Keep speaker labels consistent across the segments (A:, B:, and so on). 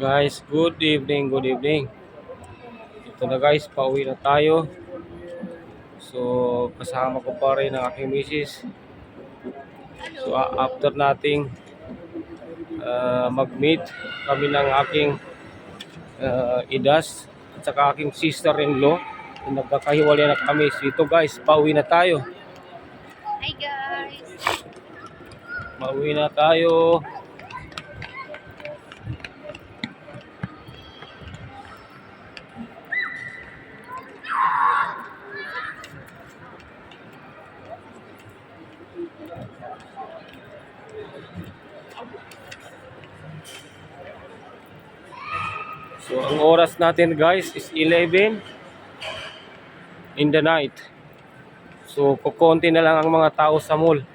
A: Guys, good evening, good evening. Ito na guys, pauwi na tayo. So, kasama ko pa rin ang aking misis. So, after nating uh, mag-meet kami ng aking uh, idas at saka aking sister-in-law. Nagkakahiwalay na kami. So, ito guys, pauwi na tayo.
B: Hi guys!
A: Pauwi na tayo. So, ang oras natin guys is 11 in the night. So, kukonti na lang ang mga tao sa mall.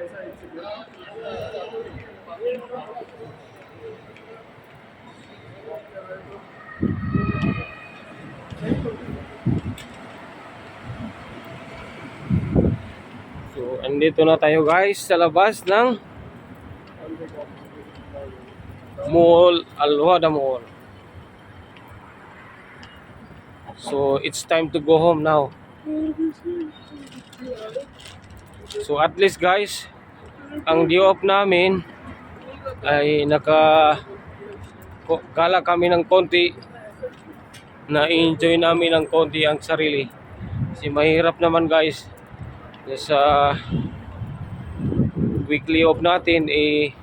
A: So, andito na tayo guys sa labas ng Mall Alwada Mall. So, it's time to go home now. So, at least guys, ang day off namin ay naka kala kami ng konti na enjoy namin ng konti ang sarili. Kasi mahirap naman guys sa weekly off natin eh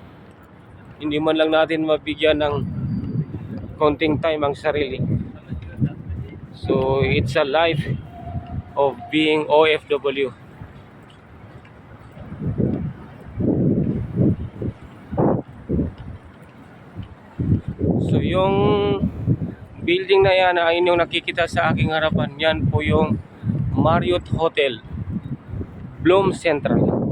A: hindi man lang natin mabigyan ng konting time ang sarili. So it's a life of being OFW. So yung building na yan na inyong nakikita sa aking harapan, yan po yung Marriott Hotel. Bloom Central.